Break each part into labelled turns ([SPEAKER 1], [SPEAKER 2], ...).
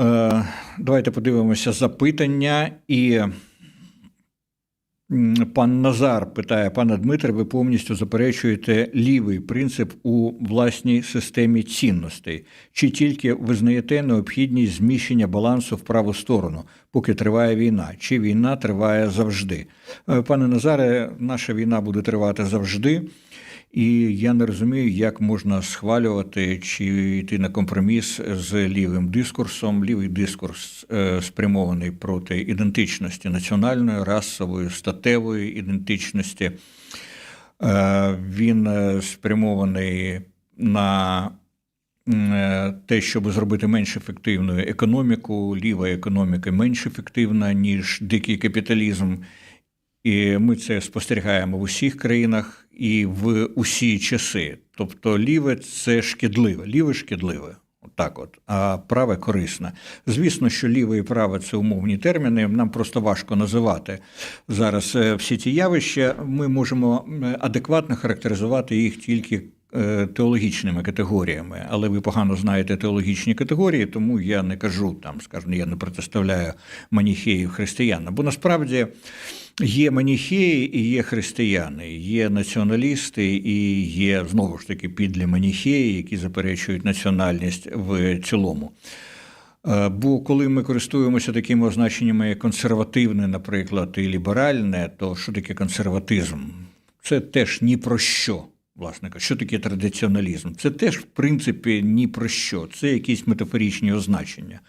[SPEAKER 1] Е, Давайте подивимося запитання. І пан Назар питає: пане Дмитре, ви повністю заперечуєте лівий принцип у власній системі цінностей? Чи тільки визнаєте необхідність зміщення балансу в праву сторону, поки триває війна? Чи війна триває завжди? Е, Пане Назаре, наша війна буде тривати завжди. І я не розумію, як можна схвалювати чи йти на компроміс з лівим дискурсом. Лівий дискурс е, спрямований проти ідентичності національної, расової, статевої ідентичності. Е, Він е, спрямований на те, щоб зробити менш ефективною економіку. Ліва економіка менш ефективна, ніж дикий капіталізм. І ми це спостерігаємо в усіх країнах і в усі часи. Тобто, ліве це шкідливе, ліве шкідливе. Так от, а праве корисне. Звісно, що ліве і праве це умовні терміни. Нам просто важко називати зараз е, всі ці явища. Ми можемо адекватно характеризувати їх тільки теологічними категоріями. Але ви погано знаєте теологічні категорії, тому я не кажу там, скажімо, я не протиставляю маніхеїв християнам. Бо насправді. Є маніхеї і є християни, є націоналісти і є знову ж таки підлі маніхеї, які заперечують національність в цілому. Е, Бо коли ми користуємося такими означеннями, як консервативне, наприклад, і ліберальне, то що таке консерватизм? Це теж ні про що. Власне кажучи, що таке традиціоналізм? Це теж, в принципі, ні про що. Це якісь метафоричні означення.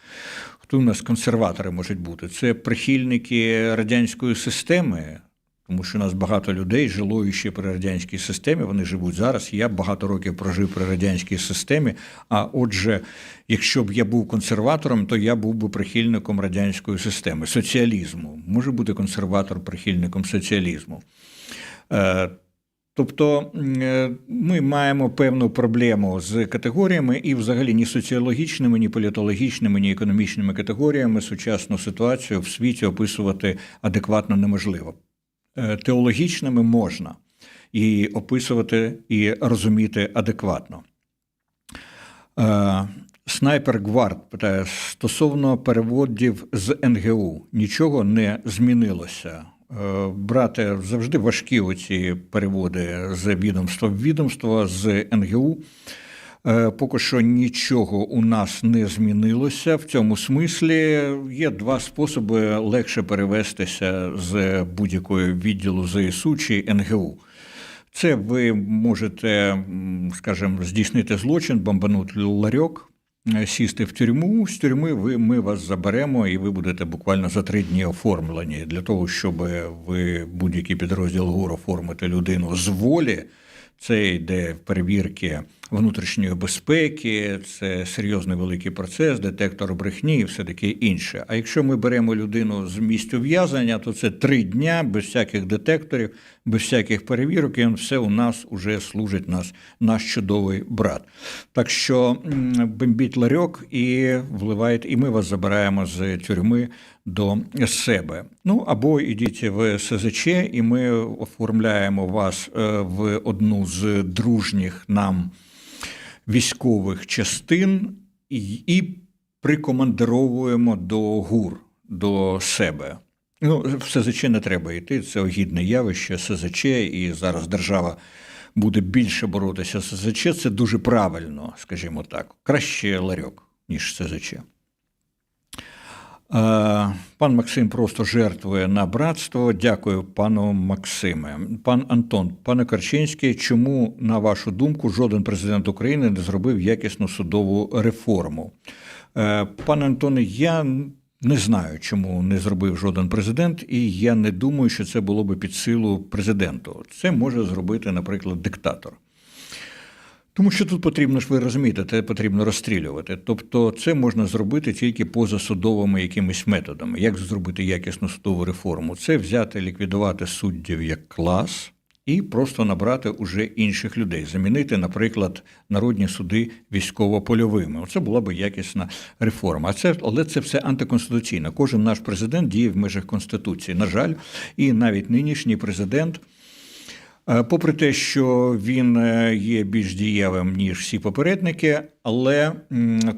[SPEAKER 1] Хто у нас консерватори можуть бути? Це прихильники радянської системи, тому що у нас багато людей жило ще при радянській системі. Вони живуть зараз. Я багато років прожив при радянській системі. А отже, якщо б я був консерватором, то я був би прихильником радянської системи, соціалізму. Може бути консерватор прихильником соціалізму. Тобто е, ми маємо певну проблему з категоріями, і взагалі ні соціологічними, ні політологічними, ні економічними категоріями сучасну ситуацію в світі описувати адекватно неможливо. Е, Теологічними можна і описувати і розуміти адекватно. Е, Снайпер Гвард питає стосовно переводів з НГУ нічого не змінилося. Е, Брате, завжди важкі оці переводи з відомства в відомство з НГУ. Е, Поки що нічого у нас не змінилося. В цьому смислі є два способи легше перевестися з будь-якої відділу ЗСУ чи НГУ. Це ви можете, скажімо, здійснити злочин, бомбанути ларьок, сісти в тюрму. З тюрми ви, ми вас заберемо, і ви будете буквально за три дні оформлені для того, щоб ви будь-який підрозділ ГУР оформити людину з волі. Це йде перевірки внутрішньої безпеки, це серйозний великий процес, детектор брехні і все таке інше. А якщо ми беремо людину з місць ув'язнення, то це три дня без всяких детекторів, без всяких перевірок, і він все у нас уже служить нас, наш чудовий брат. Так що бомбіть ларьок і вливаєте, і ми вас забираємо з тюрми до себе. Ну або йдіть в СЗЧ, і ми оформляємо вас е, в одну з дружніх нам військових частин і, і прикомандировуємо до ГУР, до себе. Ну, в СЗЧ не треба йти, це огідне явище, СЗЧ, і зараз держава буде більше боротися з СЗЧ. Це дуже правильно, скажімо так. Краще ларьок, ніж СЗЧ. Е, Пан Максим просто жертвує на братство. Дякую, пану Максиме. Пан Антон, пане Карчинський, чому, на вашу думку, жоден президент України не зробив якісну судову реформу? Е, Пане Антоне, я не знаю, чому не зробив жоден президент, і я не думаю, що це було би під силу президенту. Це може зробити, наприклад, диктатор. Тому що тут потрібно ж ви розумієте, це потрібно розстрілювати. Тобто, це можна зробити тільки поза судовими якимись методами. Як зробити якісну судову реформу? Це взяти, ліквідувати суддів як клас і просто набрати уже інших людей, замінити, наприклад, народні суди військово-польовими. Оце була би якісна реформа. А це але це все антиконституційно. Кожен наш президент діє в межах конституції. На жаль, і навіть нинішній президент. Е, Попри те, що він е, є більш дієвим, ніж всі попередники, але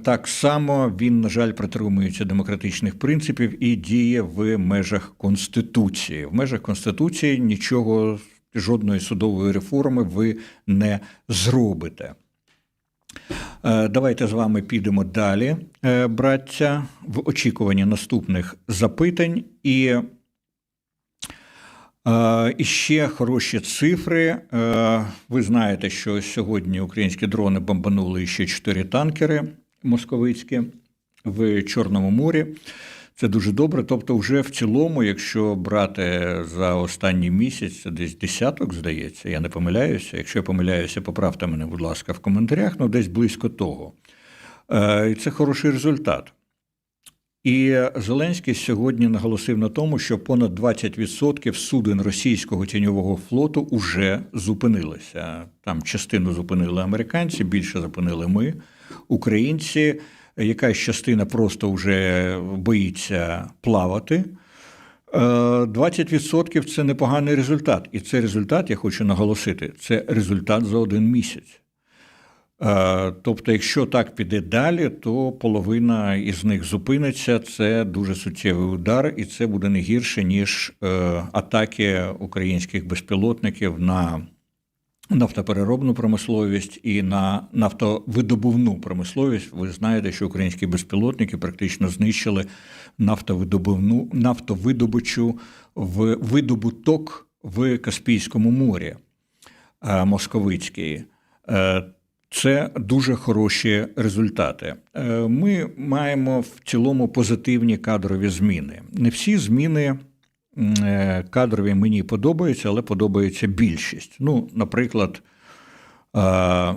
[SPEAKER 1] так само він, на жаль, притримується демократичних принципів і діє в межах Конституції. В межах Конституції нічого, жодної судової реформи ви не зробите. Е, Давайте з вами підемо далі, браття, в очікуванні наступних запитань. І І ще хороші цифри. Е, Ви знаєте, що сьогодні українські дрони бомбанули ще чотири танкери московицькі в Чорному морі. Це дуже добре. Тобто, вже в цілому, якщо брати за останній місяць, це десь десяток, здається, я не помиляюся. Якщо я помиляюся, поправте мене, будь ласка, в коментарях, ну десь близько того. Е, І це хороший результат. І Зеленський сьогодні наголосив на тому, що понад 20% суден російського тіньового флоту вже зупинилися. Там частину зупинили американці, більше зупинили ми, українці. Якась частина просто вже боїться плавати. Е, 20% – це непоганий результат. І цей результат, я хочу наголосити, це результат за один місяць. Е, Тобто, якщо так піде далі, то половина із них зупиниться. Це дуже суттєвий удар, і це буде не гірше, ніж е, атаки українських безпілотників на нафтопереробну промисловість і на нафтовидобувну промисловість. Ви знаєте, що українські безпілотники практично знищили нафтовидобувну нафтовидобучу в видобуток в Каспійському морі е, московицький. Е, це дуже хороші результати. Е, Ми маємо в цілому позитивні кадрові зміни. Не всі зміни е, кадрові мені подобаються, але подобається більшість. Ну, наприклад, е,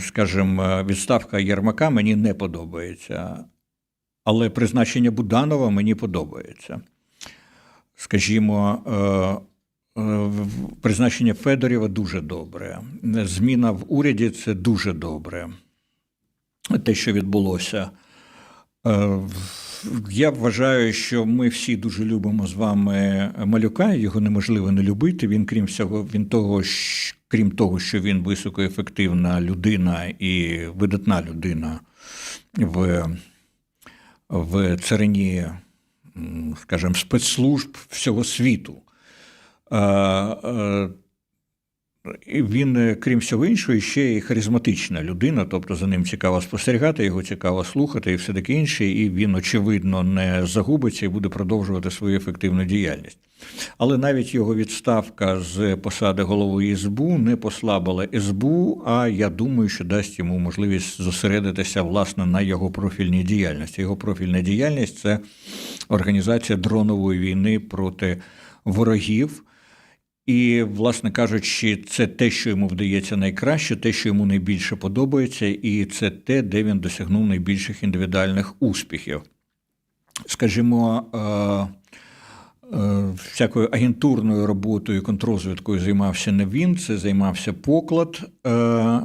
[SPEAKER 1] скажімо, відставка Єрмака мені не подобається, але призначення Буданова мені подобається. Скажімо, Призначення Федорєва дуже добре. Зміна в уряді це дуже добре. Те, що відбулося. Е, Я вважаю, що ми всі дуже любимо з вами малюка. Його неможливо не любити. Він, крім всього, він того, крім того, що він високоефективна людина і видатна людина в, в царині, скажімо, спецслужб всього світу. Е, е, Він, е, крім всього іншого, ще й харизматична людина, тобто за ним цікаво спостерігати, його цікаво слухати і все таке інше, і він, очевидно, не загубиться і буде продовжувати свою ефективну діяльність. Але навіть його відставка з посади голови СБУ не послабила СБУ, а я думаю, що дасть йому можливість зосередитися власне на його профільній діяльності. Його профільна діяльність це організація дронової війни проти ворогів. І, власне кажучи, це те, що йому вдається найкраще, те, що йому найбільше подобається, і це те, де він досягнув найбільших індивідуальних успіхів. Скажімо, е, е, всякою агентурною роботою, контрозвідкою займався не він, це займався поклад. Е,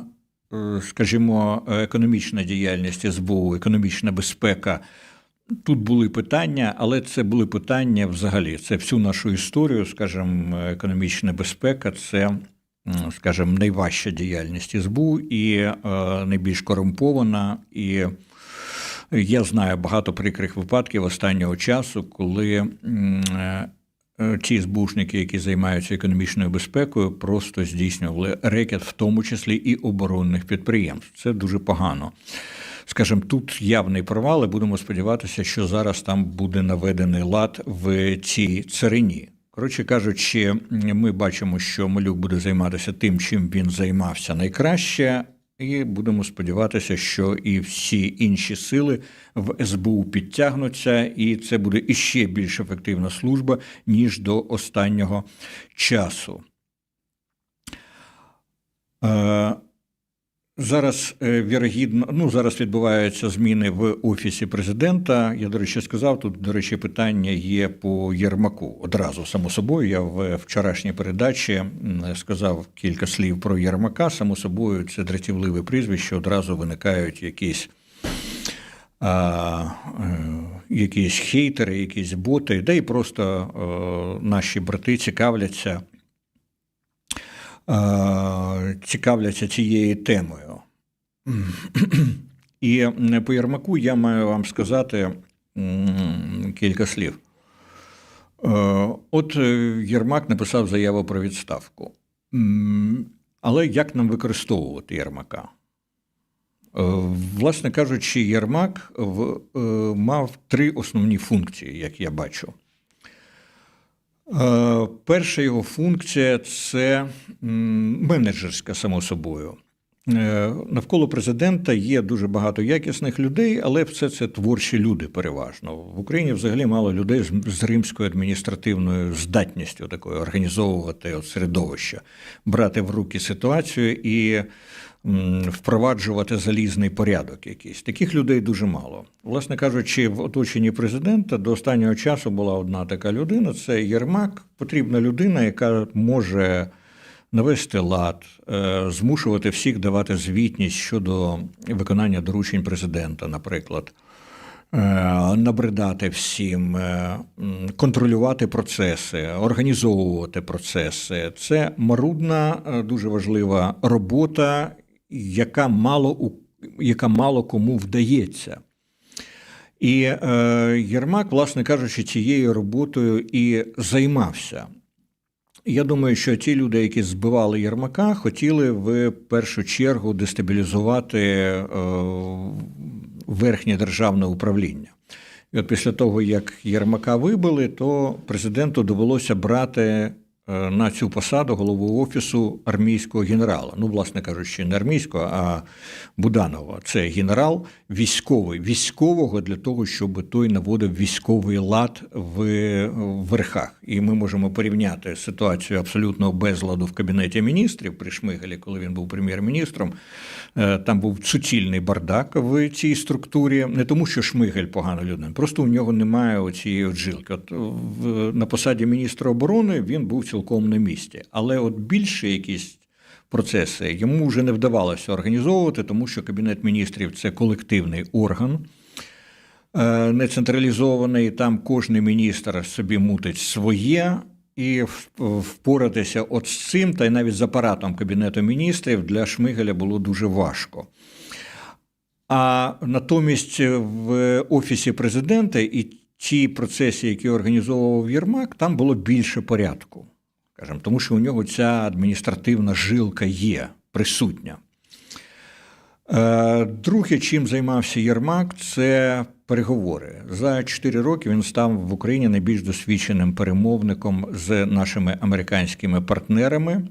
[SPEAKER 1] Скажімо, економічна діяльність СБУ, економічна безпека Тут були питання, але це були питання взагалі. Це всю нашу історію, скажімо, економічна безпека, це, скажімо, найважча діяльність СБУ і е, найбільш корумпована. І я знаю багато прикрих випадків останнього часу, коли м, е, ті СБУшники, які займаються економічною безпекою, просто здійснювали рекет, в тому числі і оборонних підприємств. Це дуже погано. Скажімо, тут явний провал, і будемо сподіватися, що зараз там буде наведений лад в цій царині. Коротше кажучи, ми бачимо, що малюк буде займатися тим, чим він займався найкраще, і будемо сподіватися, що і всі інші сили в СБУ підтягнуться, і це буде іще більш ефективна служба, ніж до останнього часу. Е, Зараз е, вірогідно, ну зараз відбуваються зміни в офісі президента. Я, до речі, сказав, тут, до речі, питання є по Єрмаку. Одразу, само собою, я в вчорашній передачі сказав кілька слів про Єрмака. Само собою, це дратівливе прізвище, одразу виникають якісь. А, е, якісь хейтери, якісь боти, да і просто е, наші брати цікавляться цікавляться цією темою. І по Єрмаку я маю вам сказати кілька слів. Е, От е, Єрмак написав заяву про відставку. Але як нам використовувати Єрмака? Е, Власне кажучи, Єрмак мав три основні функції, як я бачу. Е, Перша його функція це менеджерська, само собою. Е, Навколо президента є дуже багато якісних людей, але все це творчі люди переважно. В Україні взагалі мало людей з- римською адміністративною здатністю такою організовувати середовище, брати в руки ситуацію і впроваджувати залізний порядок якийсь. Таких людей дуже мало. Власне кажучи, в оточенні президента до останнього часу була одна така людина: це Єрмак. Потрібна людина, яка може навести лад, е, змушувати всіх давати звітність щодо виконання доручень президента, наприклад. е, Набридати всім, е, контролювати процеси, організовувати процеси. Це марудна, дуже важлива робота, яка мало, яка мало кому вдається. І е, Єрмак, власне кажучи, цією роботою і займався. Я думаю, що ті люди, які збивали Єрмака, хотіли в першу чергу дестабілізувати е, верхнє державне управління. І от після того, як Єрмака вибили, то президенту довелося брати на цю посаду голову офісу армійського генерала. Ну, власне кажучи, не армійського, а Буданова. Це генерал військовий, військового для того, щоб той наводив військовий лад в верхах. І ми можемо порівняти ситуацію абсолютного безладу в кабінеті міністрів при Шмигалі, коли він був прем'єр-міністром. Е, Там був суцільний бардак в цій структурі, не тому, що Шмигаль погана людина, просто у нього немає цієї жилки. От на посаді міністра оборони він був цілком на місці. Але от більше якісь процеси йому вже не вдавалося організовувати, тому що Кабінет міністрів це колективний орган. Е, Не централізований, там кожен міністр собі мутить своє, і впоратися от з цим, та й навіть з апаратом Кабінету міністрів для Шмигаля було дуже важко. А натомість в офісі президента і ті процеси, які організовував Єрмак, там було більше порядку. Скажімо, тому що у нього ця адміністративна жилка є присутня. Е, Друге, чим займався Єрмак, це переговори. За 4 роки він став в Україні найбільш досвідченим перемовником з нашими американськими партнерами.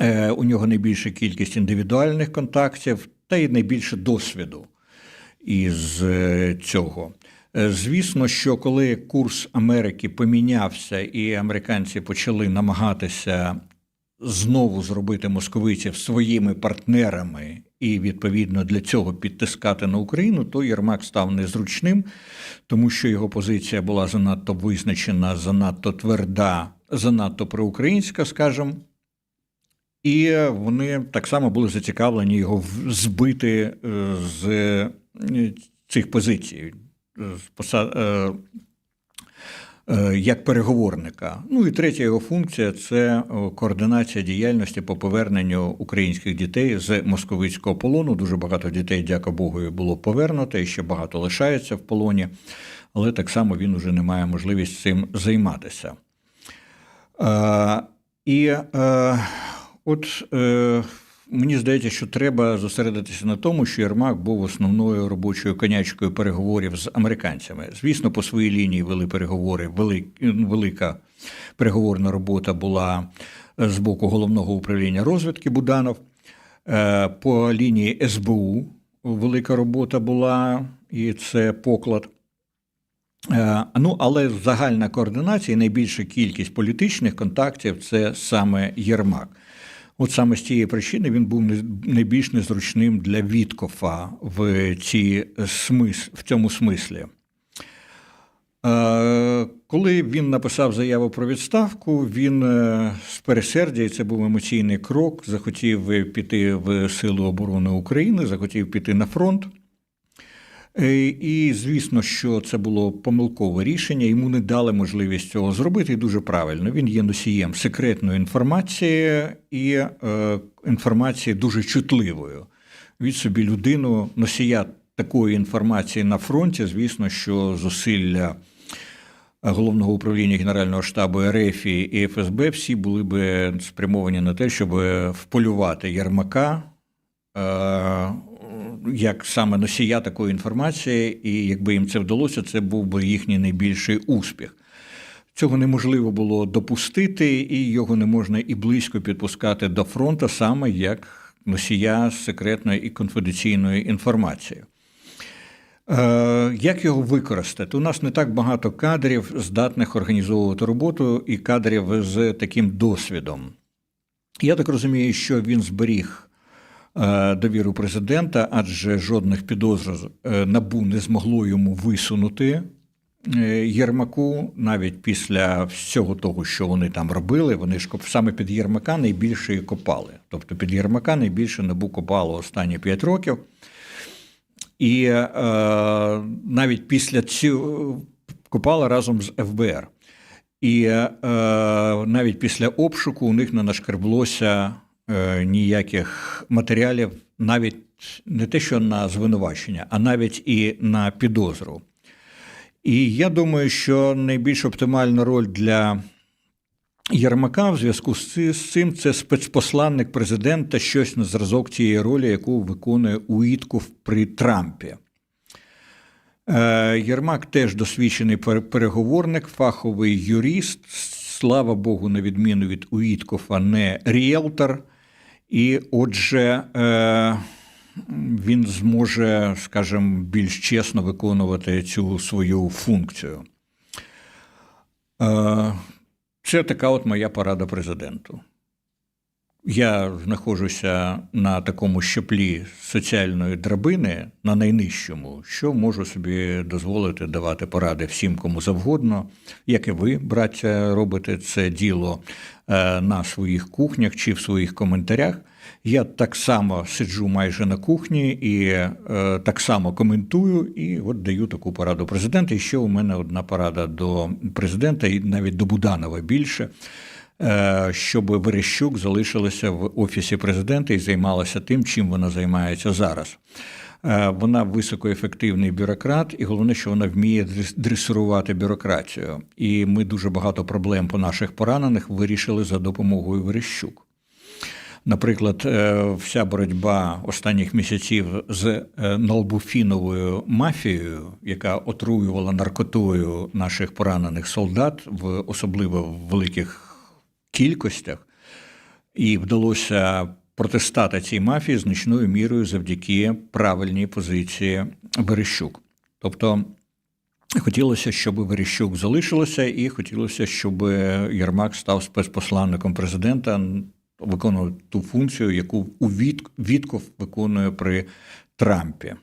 [SPEAKER 1] Е, У нього найбільша кількість індивідуальних контактів та й найбільше досвіду із е, цього. Е, Звісно, що коли курс Америки помінявся, і американці почали намагатися знову зробити московитів своїми партнерами і відповідно для цього підтискати на Україну, то Єрмак став незручним, тому що його позиція була занадто визначена, занадто тверда, занадто проукраїнська, скажімо. І вони так само були зацікавлені його збити е, з е, цих позицій, з е, як переговорника. Ну і третя його функція це координація діяльності по поверненню українських дітей з московицького полону. Дуже багато дітей, дяка Богу, було повернуто, і ще багато лишається в полоні, але так само він уже не має можливість цим займатися. Е, і е, от е, мені здається, що треба зосередитися на тому, що Єрмак був основною робочою конячкою переговорів з американцями. Звісно, по своїй лінії вели переговори. Велика переговорна робота була з боку головного управління розвідки Буданов. Е, По лінії СБУ велика робота була, і це поклад. Е, Ну, але загальна координація і найбільша кількість політичних контактів це саме Єрмак. От саме з цієї причини він був найбільш незручним для Віткофа в, ці смис, в цьому смислі. Е, Коли він написав заяву про відставку, він е, з пересердя, і це був емоційний крок, захотів піти в Силу оборони України, захотів піти на фронт. Е, І звісно, що це було помилкове рішення. Йому не дали можливість цього зробити. І дуже правильно. Він є носієм секретної інформації і е, інформації дуже чутливою. Від собі людину, носія такої інформації на фронті, звісно, що зусилля головного управління Генерального штабу РФ і ФСБ всі були би спрямовані на те, щоб вполювати Єрмака е, як саме носія такої інформації, і якби їм це вдалося, це був би їхній найбільший успіх. Цього неможливо було допустити, і його не можна і близько підпускати до фронту, саме як носія секретної і конфіденційної інформації. Е, Як його використати? У нас не так багато кадрів, здатних організовувати роботу, і кадрів з таким досвідом. Я так розумію, що він зберіг довіру президента, адже жодних підозр е, набу не змогло йому висунути е, Єрмаку, навіть після всього того, що вони там робили. Вони ж саме під Єрмака найбільше і копали. Тобто під Єрмака найбільше набу копало останні 5 років. І е, навіть після цього копала разом з ФБР. І е, навіть після обшуку у них не нашкреблося е, ніяких матеріалів, навіть не те, що на звинувачення, а навіть і на підозру. І я думаю, що найбільш оптимальна роль для Єрмака в зв'язку з цим це спецпосланник президента, щось на зразок тієї ролі, яку виконує Уітков при Трампі. Е, Єрмак теж досвідчений пере- переговорник, фаховий юрист. Слава Богу, на відміну від Уіткофа, не ріелтор. І отже, е, він зможе, скажімо, більш чесно виконувати цю свою функцію. Е, Це така от моя порада президенту. Я знаходжуся на такому щеплі соціальної драбини, на найнижчому, що можу собі дозволити давати поради всім, кому завгодно, як і ви, браття, робите це діло е, на своїх кухнях чи в своїх коментарях. Я так само сиджу майже на кухні і е, так само коментую, і от даю таку пораду президенту. І ще у мене одна порада до президента, і навіть до Буданова більше щоб Верещук залишилася в офісі президента і займалася тим, чим вона займається зараз. Е, Вона високоефективний бюрократ, і головне, що вона вміє дресирувати бюрократію. І ми дуже багато проблем по наших поранених вирішили за допомогою Верещук. Наприклад, е, вся боротьба останніх місяців з е, налбуфіновою мафією, яка отруювала наркотою наших поранених солдат в особливо в великих кількостях, і вдалося протистати цій мафії значною мірою завдяки правильній позиції Верещук. Тобто хотілося, щоб Верещук залишилося, і хотілося, щоб Єрмак став спецпосланником президента, виконував ту функцію, яку у Віт- Вітков виконує при Трампі.